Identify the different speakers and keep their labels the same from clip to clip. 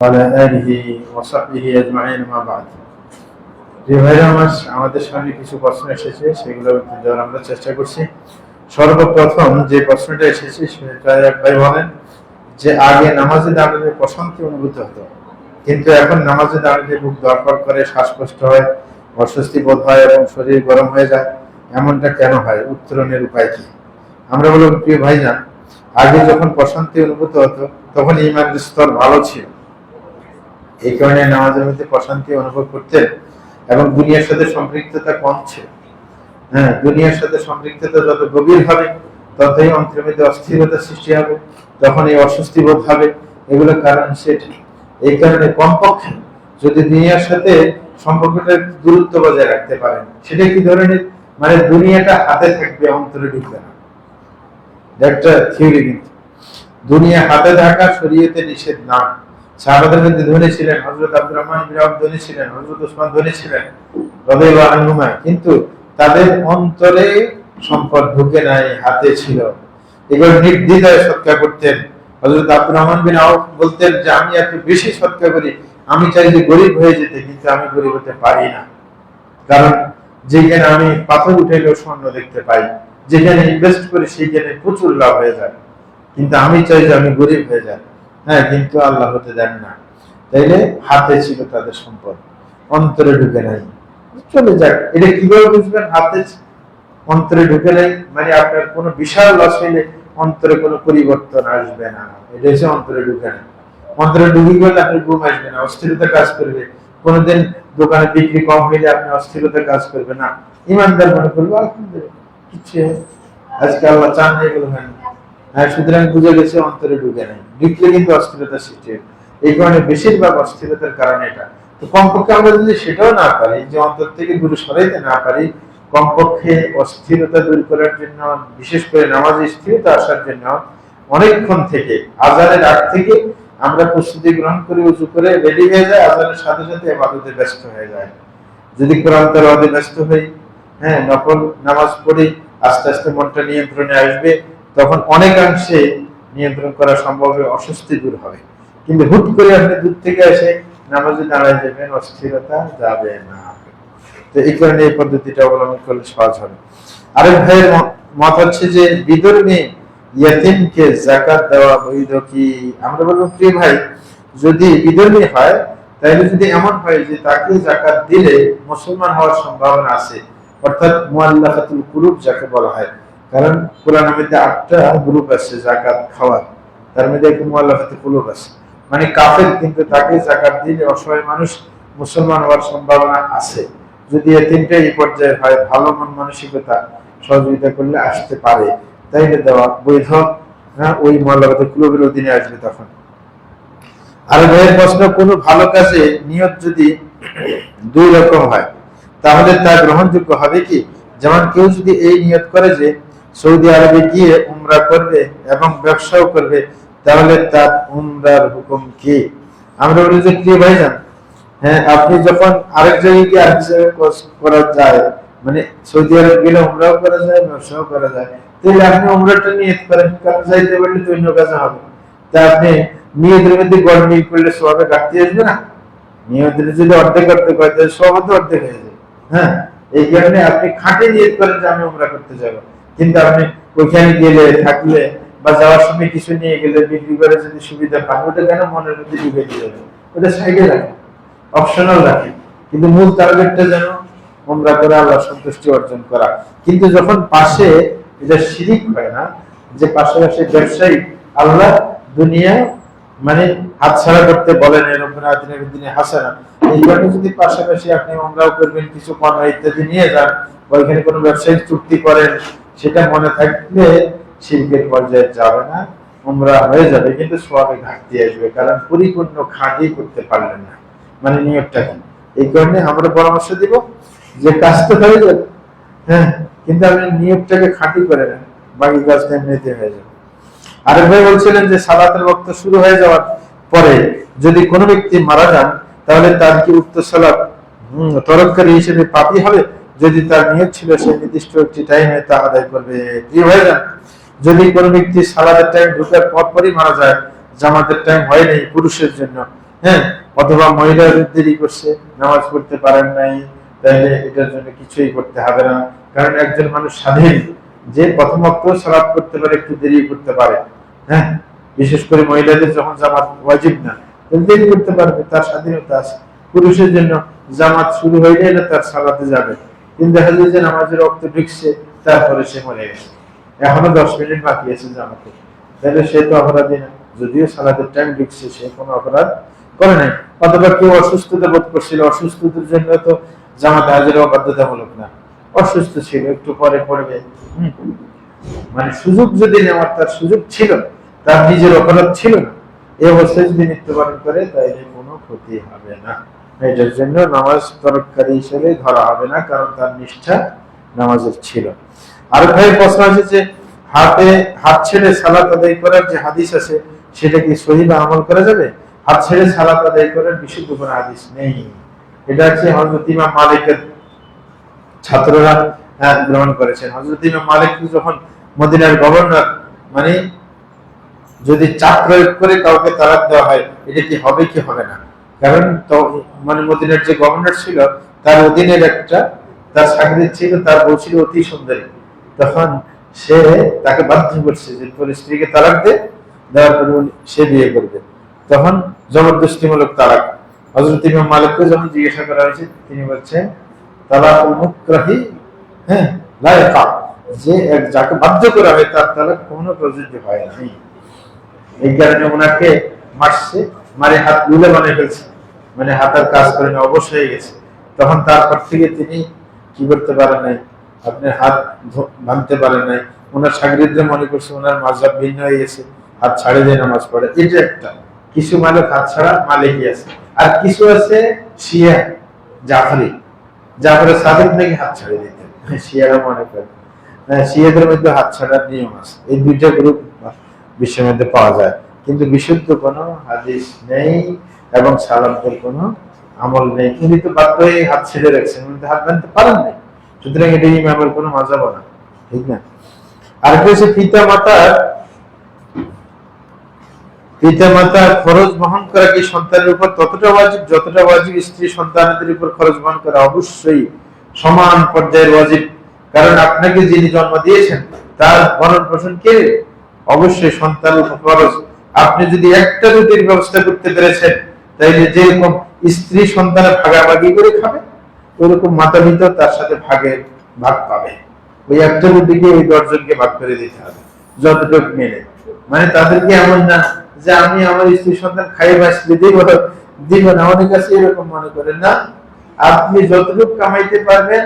Speaker 1: وعلى آله وصحبه أجمعين ما بعد যে ভাইরা আমার আমাদের সামনে কিছু প্রশ্ন এসেছে সেগুলো উত্তর দেওয়ার আমরা চেষ্টা করছি সর্বপ্রথম যে প্রশ্নটা এসেছে সেটা এক ভাই বলেন যে আগে নামাজে দাঁড়ালে প্রশান্তি অনুভূত হতো কিন্তু এখন নামাজে দাঁড়ালে বুক দরকার করে শ্বাসকষ্ট হয় অস্বস্তি বোধ হয় এবং শরীর গরম হয়ে যায় এমনটা কেন হয় উত্তরণের উপায় কি আমরা বলব প্রিয় ভাইজান আগে যখন প্রশান্তি অনুভূত হতো তখন ইমানের স্তর ভালো ছিল এই কারণে নামাজের মধ্যে প্রশান্তি অনুভব করতেন এবং দুনিয়ার সাথে সম্পৃক্ততা কম ছিল। হ্যাঁ দুনিয়ার সাথে সম্পৃক্ততা যত গভীর হবে, ততই অন্তরের মধ্যে অস্থিরতা সৃষ্টি হবে তখন এই অস্বস্তি বোধ হবে। এগুলো কারণ সেটা। এই কারণে কমপক্ষে যদি দুনিয়ার সাথে সম্পর্কটা দূরত্ব বজায় রাখতে পারেন, সেটা কি ধরনের? মানে দুনিয়াটা হাতে থাকবে, অন্তরে ঢুকবে না। একটা থিওরি কিন্তু। দুনিয়া হাতে থাকা শরীয়তে নিষেধ না। সাহাবাদের মধ্যে ধনী ছিলেন হজরত আব্দুর রহমান আওফ ধনী ছিলেন হজরত ওসমান ধনী ছিলেন কিন্তু তাদের অন্তরে সম্পদ ঢুকে নাই, হাতে ছিল। নির্দ্বিধায় সৎকা করতেন। হজরত আব্দুর রহমান বিন বলতেন যে, আমি এত বেশি সৎকা করি, আমি চাই যে গরিব হয়ে যেতে, কিন্তু আমি গরিব হতে পারি না। কারণ যেখানে আমি পাথর উঠাইলেও স্বর্ণ দেখতে পাই, যেখানে ইনভেস্ট করি সেখানে প্রচুর লাভ হয়ে যায়। কিন্তু আমি চাই যে আমি গরিব হয়ে যাই। হ্যাঁ কিন্তু আল্লাহ হতে দেন না। তাইলে হাতে ছিল তাদের সম্পদ, অন্তরে ঢুকে নাই। চলে যাক, এটা কীভাবে বুঝবেন হাতে অন্তরে ঢুকে নাই মানে আপনার কোনো বিশাল লস হইলে অন্তরে কোনো পরিবর্তন আসবে না। এটা হচ্ছে অন্তরে ঢুকে নাই। অন্তরে ঢুকে গেলে আপনি ঘুম আসবে না, অস্থিরতা কাজ করবে। কোনোদিন দোকানে বিক্রি কম হইলে আপনি অস্থিরতা কাজ করবে না। ইমানদার মনে করব, আলহামদুলিল্লাহ, কিছু আজকে আল্লাহ চান গেল হয় না। হ্যাঁ সুতরাং বুঝে গেছে অন্তরে ঢুকে নেই। ঢুকলে কিন্তু অস্থিরতা সৃষ্টি। এই কারণে বেশিরভাগ অস্থিরতার কারণ এটা। তো কমপক্ষে আমরা যদি সেটাও না পারি, যে অন্তর থেকে দূরে সরাইতে না পারি, কমপক্ষে অস্থিরতা দূর করার জন্য, বিশেষ করে নামাজে স্থিরতা আসার জন্য, অনেকক্ষণ থেকে, আজানের আগ থেকে আমরা প্রস্তুতি গ্রহণ করে উঁচু করে রেডি হয়ে যায়, আজানের সাথে সাথে এবাদতে ব্যস্ত হয়ে যায়। যদি কোরআন তেলাওয়াতে ব্যস্ত হই হ্যাঁ নকল নামাজ পড়ি, আস্তে আস্তে মনটা নিয়ন্ত্রণে আসবে তখন অনেকাংশে নিয়ন্ত্রণ করা সম্ভব অস্বস্তি দূর হবে কিন্তু হুট করে আপনি দূর থেকে এসে নামাজে দাঁড়ায় যাবেন, অস্থিরতা যাবে না। তো এই কারণে এই পদ্ধতিটা অবলম্বন করলে সহজ হবে। আরেক ভাইয়ের মত হচ্ছে যে বিধর্মী ইয়াতিমকে জাকাত দেওয়া বৈধ কি? আমরা বলব, প্রিয় ভাই, যদি বিধর্মী হয়, তাহলে যদি এমন হয় যে তাকে জাকাত দিলে মুসলমান হওয়ার সম্ভাবনা আছে, অর্থাৎ মুআল্লাফাতুল কুলুব যাকে বলা হয় কারণ কোরআনের মধ্যে আটটা গ্রুপ আছে জাকাত খাওয়ার। তার মধ্যে একটা মুআল্লাফাতুল কুলুব আছে। মানে কাফের কিন্তু তাকে জাকাত দিলে অসহায় মানুষ মুসলমান হওয়ার সম্ভাবনা আছে। যদি এ তিনটা এই পর্যায়ে হয়, ভালো মন মানসিকতা সহযোগিতা করলে আসতে পারে। তাইলে দেওয়া বৈধ। হ্যাঁ ওই মুআল্লাফাতুল কুলুবের অধীনে আসবে তখন। আর ভাইয়ের প্রশ্ন, কোনো ভালো কাজে নিয়ত যদি দুই রকম হয়, তাহলে তা গ্রহণযোগ্য হবে কি? যেমন কেউ যদি এই নিয়ত করে যে সৌদি আরবে গিয়ে উমরা করবে এবং ব্যবসাও করবে, তাহলে তার উমরার হুকুম কি? আমরা বলি যে কি ভাইজান হ্যাঁ আপনি যখন আরেক জায়গায় গিয়ে আরেক জায়গায় করা যায় মানে সৌদি আরব গেলে উমরাও করা যায়, ব্যবসাও করা যায়, তাহলে আপনি উমরাটা নিয়ত করেন, কারণ যাইতে পারলে তো অন্য কাজে হবে। তা আপনি নিয়তের মধ্যে গড় মিল করলে সবে ঘাটতি আসবে না? নিয়তের যদি অর্ধেক অর্ধেক হয়, তাহলে সব তো অর্ধেক হয়ে যাবে হ্যাঁ এই কারণে আপনি খাটে নিয়ত করেন যে, আমি উমরা করতে যাব। কিন্তু আপনি ওইখানে গেলে, থাকলে বা যাওয়ার সময় কিছু নিয়ে গেলে, বিক্রি করে যদি সুবিধা পান, ওটা কেন মনের মধ্যে ঢুকে দিয়ে যাবে ওটা সাইডে রাখেন অপশনাল রাখেন কিন্তু মূল টার্গেটটা যেন উমরা করে আল্লাহ সন্তুষ্টি অর্জন করা। কিন্তু যখন পাশে এটা শিরিক হয় না, যে পাশাপাশি ব্যবসায়ী আল্লাহ দুনিয়া মানে হাতছাড়া করতে বলেন দুনিয়া হাসানা এই কারণে যদি পাশাপাশি আপনি উমরাও করবেন, কিছু পণ্য ইত্যাদি নিয়ে যান, বা ওইখানে কোনো ব্যবসায়িক চুক্তি করেন সেটা মনে থাকলে শিল্পের পর্যায়ে যাবে না উমরা হয়ে যাবে কিন্তু সবে ঘাটতি আসবে কারণ পরিপূর্ণ খাঁটি করতে পারলেন না। মানে নিয়োগটা কি এই কারণে আমরা পরামর্শ দিব যে কাজ তো হয়ে যাবে হ্যাঁ কিন্তু আপনি নিয়োগটাকে খাঁটি করে নেন বাকি কাজটা এমনিতে হয়ে যাবে। আরেক ভাই বলছিলেন যে সালাতের বক্ত শুরু হয়ে যাওয়ার পরে যদি কোনো ব্যক্তি মারা যান তাহলে তার কি উক্ত সালাত হম, তরফকারী হিসেবে পাপি হবে? যদি তার নিয়ত ছিল সে নির্দিষ্ট একটি টাইমে তা আদায় করবে। কি হয়ে যান যদি কোনো ব্যক্তি সালাদের টাইম ঢুকার পর পরই মারা যায়, জামাতের টাইম হয়নি পুরুষের জন্য হ্যাঁ অথবা মহিলাদের দেরি করছে, নামাজ পড়তে পারেন নাই, তাহলে এটার জন্য কিছুই করতে হবে না। কারণ একজন মানুষ স্বাধীন, যে প্রথমত সালাত করতে পারে, একটু দেরি করতে পারে হ্যাঁ। বিশেষ করে মহিলাদের যখন জামাত ওয়াজিব না দেরি করতে পারবে, তার স্বাধীনতা আছে। পুরুষের জন্য জামাত শুরু হয়ে গেলে তার সালাতে যাবে। যে নামাজের রক্ত ঢুকছে, তারপরে সে মরে গেছে। এখনও দশ মিনিট বাকি আছে জামাতে। তাহলে সে তো অপরাধী না। যদিও সালাতের টাইম ঢুকছে, সে কোনো অপরাধ করে নাই। অথবা কেউ অসুস্থতা বোধ করছিল। জন্য তো জামাতে বাধ্যতামূলক না। অসুস্থ ছিল, একটু পরে পড়বে। মানে সুযোগ যদি নেওয়ার, তার সুযোগ ছিল, তার নিজের অপরাধ ছিল না, এই অবস্থায় যদি মৃত্যুবরণ করে তাইলে কোনো ক্ষতি হবে না। এটার জন্য নামাজ তরকারি হিসেবে ধরা হবে না, কারণ তার নিষ্ঠা নামাজের ছিল। আর ভাই প্রশ্ন আছে যে, হাতে হাত ছেড়ে সালাত আদায় করার যে হাদিস আছে, সেটা কি সহি বা আমল করা যাবে? হাত ছেড়ে সালাত আদায় করার বিশুদ্ধ কোনো হাদিস নেই। এটা হচ্ছে হযরত ইমাম মালিকের ছাত্ররা গ্রহণ করেছেন। হযরত ইমাম মালিক যখন মদিনার গভর্নর মানে যদি চাপ প্রয়োগ করে কাউকে তালাক দেওয়া হয়, এটা কি হবে কি হবে না? কারণ মানে মদিনার যে গভর্নর ছিল, তার অধীনের একটা, তার চাকরি ছিল, তার বউ ছিল অতি সুন্দরী। তখন সে তাকে বাধ্য করছে যে তোর স্ত্রীকে তালাক দে, দেওয়ার পরে সে বিয়ে করবে। তখন জবরদস্তিমূলক তালাক। হজরত ইমাম মালিককে যখন জিজ্ঞাসা করা হয়েছে, তিনি বলছেন, তালাকুল মুকরাহি হ্যাঁ লা ইয়াকা। যে এক- যাকে বাধ্য করা হয়, তার তালাক কোনো প্রযোজ্য হয় নাই। এই কারণে ওনাকে মারছে মারে হাত গুলে বানিয়ে ফেলছে। মানে হাতের কাজ করে না অবশ্য হয়ে গেছে। তখন তারপর থেকে তিনি কি করতে পারেন নাই? আপনার হাত ভাঙতে পারেন নাই। ওনার সাগরিদরা মনে করছে ওনার মাঝাব ভিন্ন হয়ে গেছে। হাত ছাড়ে দিয়ে নামাজ পড়ে। এটা একটা। কিছু মালিক হাত ছাড়া মালিকই আছে। আর কিছু আছে শিয়া জাফরি। জাফরের সাদেক নাকি হাত ছাড়ে দিতেন শিয়ারা মনে করে। হ্যাঁ, শিয়াদের মধ্যে হাত ছাড়ার নিয়ম আছে। এই দুইটা গ্রুপ বিশ্বের মধ্যে পাওয়া যায়। কিন্তু বিশুদ্ধ কোনো হাদিস নেই এবং সালামদের কোনো আমল নেই। উনি তো বাধ্য হয়ে হাত ছেড়ে রাখছেন উনি তো হাত বানতে পারেন নাই। সুতরাং এটা ইমামের কোনো মজা না। ঠিক না? আর হচ্ছে পিতা মাতার পিতা মাতার খরচ বহন করা কি সন্তানের উপর ততটা ওয়াজিব, যতটা ওয়াজিব স্ত্রী সন্তানদের উপর খরচ বহন করা অবশ্যই সমান পর্যায়ের ওয়াজিব। কারণ আপনাকে যিনি জন্ম দিয়েছেন, তার ভরণ পোষণ কে? অবশ্যই সন্তানের উপর খরচ। আপনি যদি একটা রুটির ব্যবস্থা করতে পেরেছেন, তাইলে যেরকম স্ত্রী সন্তানের ভাগাভাগি করে খাবে, ওরকম মাতা পিতা তার সাথে ভাগে ভাগ পাবে। ওই একটা রুটিকে ওই দশজনকে ভাগ করে দিতে হবে, যতটুকু মেলে। মানে তাদেরকে এমন না যে আমি আমার স্ত্রী সন্তান খাই বাঁচলে দিব? দিব না, অনেক কাছে এরকম মনে করেন না। আপনি যতটুকু কামাইতে পারবেন,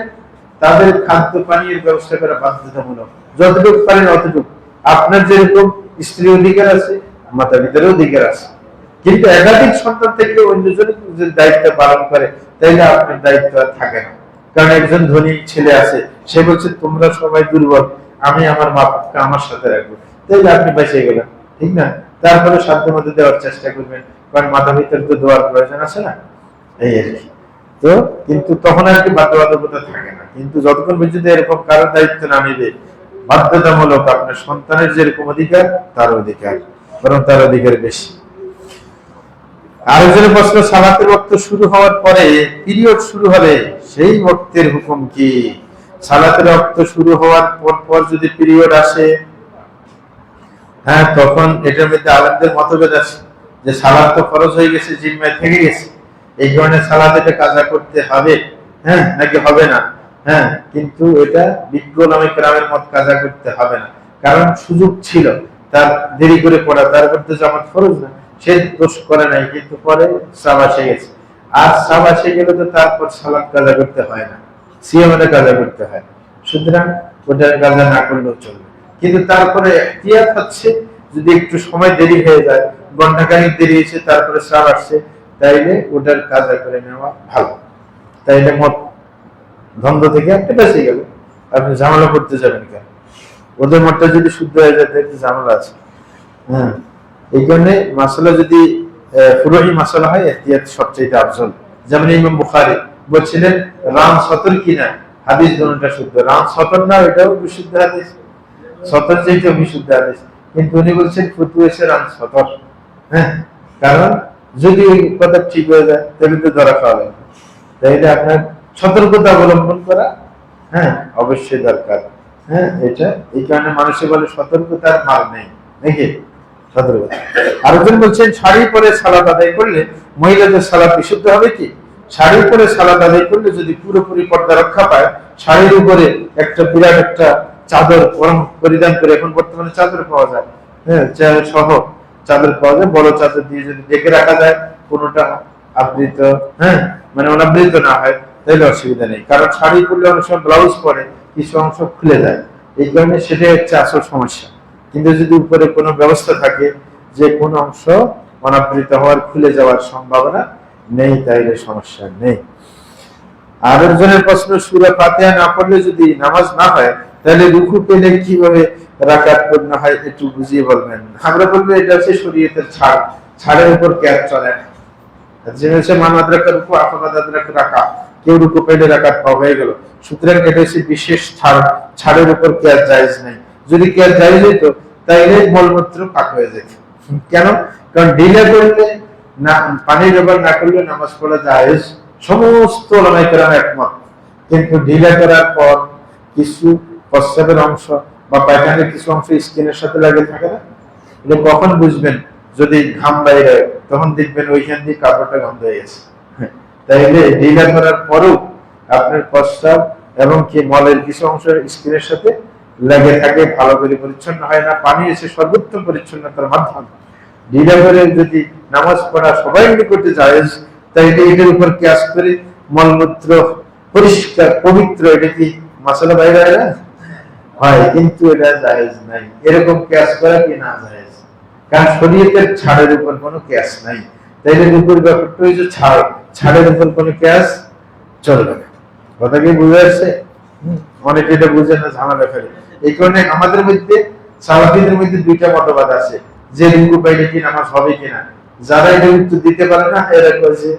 Speaker 1: তাদের খাদ্য পানীয় ব্যবস্থা করা বাধ্যতামূলক। যতটুকু পারেন অতটুকু। আপনার যেরকম স্ত্রী অধিকার আছে মাতা পিতার অধিকার আছে। কিন্তু একাধিক সন্তান থেকে অন্যজনের যদি দায়িত্ব পালন করে, তাইলে আপনার দায়িত্ব আর থাকে না। কারণ একজন ধনী ছেলে আছে, সে বলছে, তোমরা সবাই দুর্বল, আমি আমার মা বাপকে আমার সাথে রাখব। তাইলে আপনি বেঁচে গেলেন ঠিক না? তারপরে সাধ্য মধ্যে দেওয়ার চেষ্টা করবেন, কারণ মাতা পিতার তো দেওয়ার প্রয়োজন আছে না? এই আর কি। তো, কিন্তু তখন আর কি বাধ্যবাধকতা থাকে না। কিন্তু যতক্ষণ পর্যন্ত এরকম কারোর দায়িত্ব না নিবে, বাধ্যতামূলক আপনার সন্তানের যেরকম অধিকার তার অধিকার। বরং তার অধিকার বেশি। আরেকজনের প্রশ্ন, সালাতের বক্ত শুরু হওয়ার পরে পিরিয়ড শুরু হলে সেই বক্তের হুকুম কি? সালাতের বক্ত শুরু হওয়ার পর পর যদি পিরিয়ড আসে হ্যাঁ তখন এটার মধ্যে আলেমদের মতভেদ আছে যে সালাদ তো খরচ হয়ে গেছে, জিম্মায় থেকে গেছে। এই কারণে সালাদ এটা কাজা করতে হবে হ্যাঁ নাকি হবে না? হ্যাঁ কিন্তু এটা বিজ্ঞ নামে গ্রামের মত কাজা করতে হবে না। কারণ সুযোগ ছিল। তার দেরি করে পড়া, তার করতে জামাত খরচ না। সে দোষ করে নাই, কিন্তু পরে সাব আসে গেছে। আর সাব আসে গেলে তো তারপর সালাদ কাজা করতে হয় না সিএমএ কাজা করতে হয়। সুতরাং ওটা কাজা না করলেও চলবে। কিন্তু তারপরে হচ্ছে, যদি একটু সময় দেরি হয়ে যায় ঘন্টাখানিক দেরি হয়েছে, তারপরে সার আসছে, তাইলে ওটার কাজা করে নেওয়া ভালো। তাইলে মত দ্বন্দ্ব থেকে একটা বেঁচে গেল। আপনি ঝামেলা করতে যাবেন কেন? ওদের মতটা যদি শুদ্ধ হয়ে যায়, তাহলে ঝামেলা আছে। হ্যাঁ এই কারণে মাসালা যদি পুরোহি মাসালা হয়, এহতিয়াত সবচেয়ে আফজল। যেমন ইমাম বুখারী বলছিলেন রাম সতর কিনা হাদিস দোনোটা শুদ্ধ। রাম সতর না এটাও বিশুদ্ধ হাদিস। সতর যেহেতু বিশুদ্ধ হাদিস। কিন্তু উনি বলছেন ফুতু এসে রাম সতর। হ্যাঁ কারণ যদি ওই কথা ঠিক হয়ে যায়, তাহলে তো ধরা খাওয়া যাবে তাইলে আপনার সতর্কতা অবলম্বন করা হ্যাঁ অবশ্যই দরকার। হ্যাঁ এটা, এই কারণে মানুষে বলে সতর্কতার মাল নেই। নাকি? আরেকজন বলছেন শাড়ি পরে সালাদ আদায় করলে মহিলাদের সালাদ বিশুদ্ধ হবে কি? শাড়ি পরে সালাদ আদায় করলে যদি পুরোপুরি পর্দা রক্ষা পায়, শাড়ির উপরে একটা বিরাট একটা চাদর পরিধান করে এখন বর্তমানে চাদর পাওয়া যায়। হ্যাঁ সহ চাদর পাওয়া যায়, বড় চাদর দিয়ে যদি ডেকে রাখা যায়, কোনোটা আবৃত হ্যাঁ মানে অনাবৃত না হয়। তাহলে অসুবিধা নেই। কারণ শাড়ি পরলে অনেক সময় ব্লাউজ পরে, কিছু অংশ খুলে যায়। এই কারণে সেটাই হচ্ছে আসল সমস্যা। কিন্তু যদি উপরে কোনো ব্যবস্থা থাকে যে কোনো অংশ অনাবৃত হওয়ার, খুলে যাওয়ার সম্ভাবনা নেই, তাইলে সমস্যা নেই। আর একজনের প্রশ্ন, সুরা ফাতিহা না পড়লে যদি নামাজ না হয় তাহলে রুকু পেলে কীভাবে রাকাত পূর্ণ হয় একটু বুঝিয়ে বলবেন? আমরা বলব, এটা হচ্ছে শরীয়তের ছাড়। ছাড়ের উপর ক্যাপ চলে না। যে হচ্ছে মানাদ রাখা রুকু আফাবাদ রাখা কেউ রুকু পেলে রাকাত পাওয়া হয়ে গেল। সুতরাং এটা হচ্ছে বিশেষ ছাড়। ছাড়ের উপর ক্যাপ জায়েজ নেই। যদি ক্যাপ জায়েজ হইতো, তাইলে মলমূত্র পাক হয়ে যেত। কেন? কারণ ডিলে করলে না পানি ব্যবহার না করলে নামাজ পড়া জায়েজ। সমস্ত ওলামায়ে কেরাম একমত। কিন্তু ঢিলা করার পর কিছু প্রস্রাবের অংশ বা পায়খানার কিছু অংশ স্কিনের সাথে লাগে থাকে না? এটা কখন বুঝবেন? যদি ঘাম বাইরে তখন দেখবেন ওইখান দিয়ে কাপড়টা গন্ধ হয়ে গেছে। তাইলে ঢিলা করার পরেও আপনার প্রস্রাব এবং কি মলের কিছু অংশ স্কিনের সাথে লেগে থাকে, ভালো করে পরিচ্ছন্ন হয় না, পানি এসে সর্বোত্তম পরিচ্ছন্নতার মাধ্যম। ঢিলা করে যদি নামাজ পড়া সবাই মিলে করতে জায়েজ, তাইলে এটার উপর ক্যাশ করে মলমূত্র পরিষ্কার, পবিত্র, এটা কি মশলা বাইরে হয় না? হয়, কিন্তু এটা জায়েজ নাই। এরকম ক্যাশ করা কি না জায়েজ? কারণ শরীয়তের ছাড়ের উপর কোনো ক্যাশ নাই। তাইলে উপর ব্যাপারটা হচ্ছে ছাড়। ছাড়ের উপর কোনো ক্যাশ চলবে না কথা কি বুঝে আসছে অনেকে এটা বুঝে না ঝামেলা ফেলে এই কারণে আমাদের মধ্যে সালাফিদের মধ্যে দুইটা মতবাদ আছে যে রুকু পাইলে কি নামাজ হবে কিনা। যারা এটা উত্তর দিতে পারে না এরা কয়েছে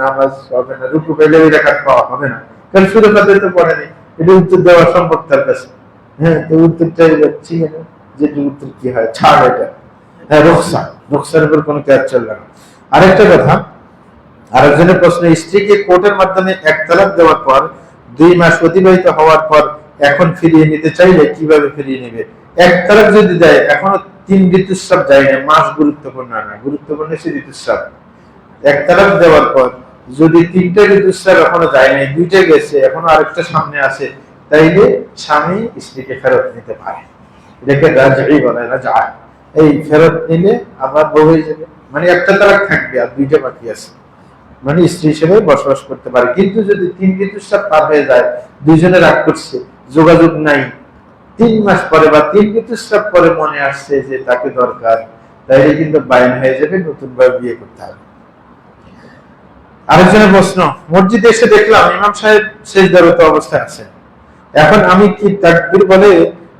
Speaker 1: নামাজ হবে না। রুকু পাইলে ওই রেখাত পাওয়া হবে না। কারণ সুরে পাতে তো পড়ে নেই। এটা উত্তর দেওয়া সম্ভব তার কাছে। হ্যাঁ তো উত্তরটাই যাচ্ছি যেটা উত্তর কি হয়? ছাড় এটা। হ্যাঁ রোকসা। রোকসার উপর কোনো ক্যাচ চলবে না। আরেকটা কথা আরেকজনের প্রশ্ন, স্ত্রীকে কোর্টের মাধ্যমে এক তালাক দেওয়ার পর, দুই মাস অতিবাহিত হওয়ার পর এখন ফিরিয়ে নিতে চাইলে কীভাবে ফিরিয়ে নেবে? এক তালাক যদি দেয়, এখনও তিন ঋতুস্রাব যায় না, মাস গুরুত্বপূর্ণ না, গুরুত্বপূর্ণ সে ঋতুস্রাব। এক তালাক দেওয়ার পর যদি তিনটা ঋতুস্রাব এখনও যায় নাই, দুইটা গেছে, এখনও আরেকটা সামনে আছে, তাইলে স্বামী স্ত্রীকে ফেরত নিতে পারে। এটাকে রাজাই বলে রাজা এই ফেরত নিলে আবার বউ হয়ে যাবে। মানে একটা তালাক থাকবে আর দুইটা বাকি আছে। মানে স্ত্রী হিসেবে বসবাস করতে পারে। কিন্তু যদি তিন ঋতুস্রাব পার হয়ে যায়, দুইজনে রাগ করছে, যোগাযোগ নাই, তিন মাস পরে বা তিন ঋতুস্রাব পরে মনে আসছে যে তাকে দরকার, তাইলে কিন্তু বাইন হয়ে যাবে, নতুন ভাবে বিয়ে করতে হবে। আরেকজনের প্রশ্ন, মসজিদে এসে দেখলাম ইমাম সাহেব শেষ শেষদারত অবস্থায় আছে। এখন আমি কি তাকবির বলে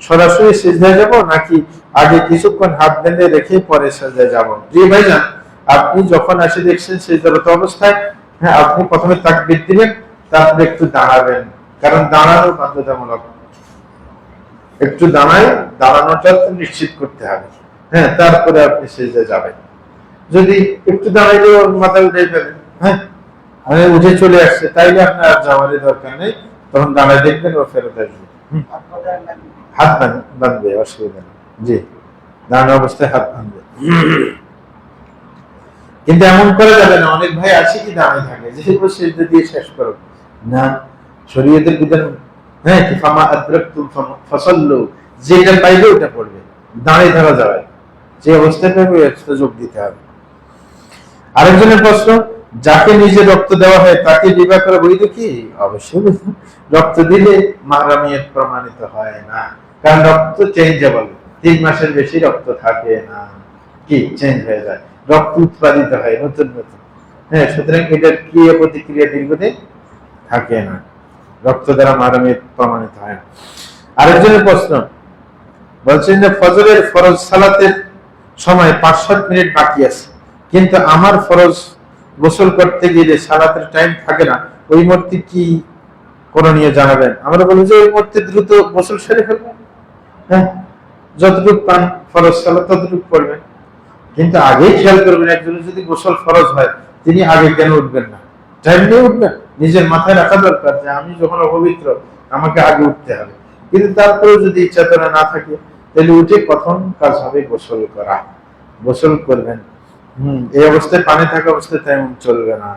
Speaker 1: সরাসরি সেজদায় যাব, নাকি আগে কিছুক্ষণ হাত বেঁধে রেখে পরে সেজদায় যাব? জি ভাইজান আপনি যখন এসে দেখছেন সেই সেজদারত অবস্থায় হ্যাঁ আপনি প্রথমে তাকবির দিবেন তারপরে একটু দাঁড়াবেন। কারণ দাঁড়ানো বাধ্যতামূলক। একটু দাঁড়ায় দাঁড়ানোটা নিশ্চিত করতে হবে। হ্যাঁ তারপরে আপনি সেজদায় যাবেন। যদি একটু দাঁড়াইলে ওর মাথা উঠে ফেলেন হ্যাঁ উঠে চলে আসছে, তাইলে আপনার আর যাওয়ারই দরকার নেই। তখন দাঁড়ায় দেখবেন ও ফেরত আসবে। হাত বাঁধ- বাঁধবে, অসুবিধা নেই। জি দাঁড়ানো অবস্থায় হাত বাঁধবে। কিন্তু এমন করা যাবে না, অনেক ভাই আছে কি দাঁড়িয়ে থাকে, যে ও দিয়ে শেষ করো। না, শরীয়তের বিধান হ্যাঁ যাকে রক্ত দেওয়া হয়, তাকে কি অবশ্যই রক্ত দিলে মারামিয়ত প্রমাণিত হয় না। কারণ রক্ত চেঞ্জেবল তিন মাসের বেশি রক্ত থাকে না। কি? চেঞ্জ হয়ে যায়। রক্ত উৎপাদিত হয়, নতুন নতুন। হ্যাঁ সুতরাং এটার ক্রিয়া প্রতিক্রিয়া দীর্ঘদিন থাকে না। রক্ত দ্বারা মারামিয়ত প্রমাণিত হয় না। আরেকজনের প্রশ্ন, বলছেন যে ফজরের ফরজ সালাতের সময় পাঁচ সাত মিনিট বাকি আছে, কিন্তু আমার ফরজ গোসল করতে গেলে সালাতের টাইম থাকে না, ওই মুহূর্তে কি করণীয় জানাবেন? আমরা বলি যে ওই মুহূর্তে দ্রুত গোসল সেরে ফেলবেন। হ্যাঁ যতটুকু পান ফরজ সালাত ততটুকু পড়বেন কিন্তু আগেই খেয়াল করবেন একজনের যদি গোসল ফরজ হয়, তিনি আগে কেন উঠবেন না? টাইম নিয়ে উঠবেন, নিজের মাথায় রাখা দরকার যে আমি যখন অপবিত্র, আমাকে আগে উঠতে হবে। কিন্তু তারপরেও যদি চেতনা না থাকে, তাহলে উঠে প্রথম কাজ হবে গোসল করা। গোসল করবেন। হম, এই অবস্থায় পানি থাকা অবস্থায় তেমন চলবে না।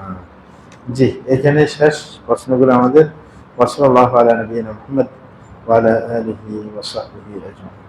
Speaker 1: জি, এখানে শেষ প্রশ্নগুলো আমাদের। ওসলাল্লাহু আলা নবিয়িনা মুহাম্মদ ওয়া আলা সাহবিহি আজমাইন।